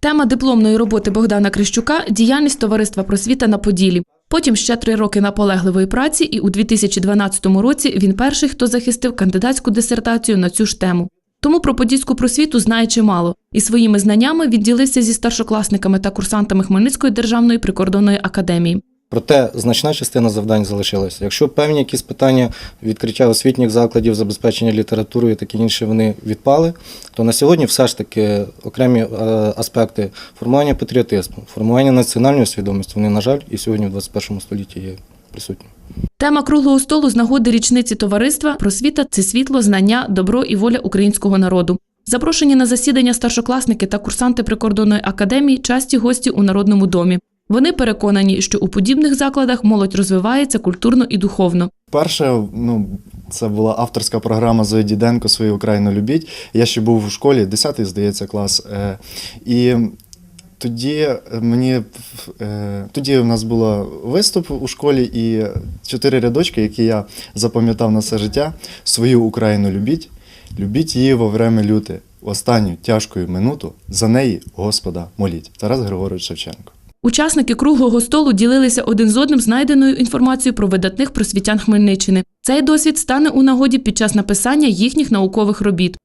Тема дипломної роботи Богдана Крищука діяльність товариства просвіта на Поділі. Потім ще три роки наполегливої праці, і у 2012 році він перший, хто захистив кандидатську дисертацію на цю ж тему. Тому про подільську просвіту знає чимало і своїми знаннями відділився зі старшокласниками та курсантами Хмельницької державної прикордонної академії. Проте значна частина завдань залишилася. Якщо певні якісь питання відкриття освітніх закладів, забезпечення літературою і таке інше вони відпали, то на сьогодні все ж таки окремі е, аспекти формування патріотизму, формування національної свідомості, вони, на жаль, і сьогодні в 21 столітті є присутні. Тема круглого столу з нагоди річниці товариства просвіта це світло, знання, добро і воля українського народу. Запрошені на засідання старшокласники та курсанти прикордонної академії часті гості у народному домі. Вони переконані, що у подібних закладах молодь розвивається культурно і духовно. Перше, ну, це була авторська програма Зої Діденко Свою Україну любіть. Я ще був у школі, 10-й, здається, клас. Е, І тоді мені е, тоді у нас був виступ у школі, і чотири рядочки, які я запам'ятав на все життя: свою Україну любіть, любіть її во время люте, останню тяжку минуту за неї Господа моліть. Тарас Григорович Шевченко. Учасники круглого столу ділилися один з одним знайденою інформацією про видатних просвітян Хмельниччини. Цей досвід стане у нагоді під час написання їхніх наукових робіт.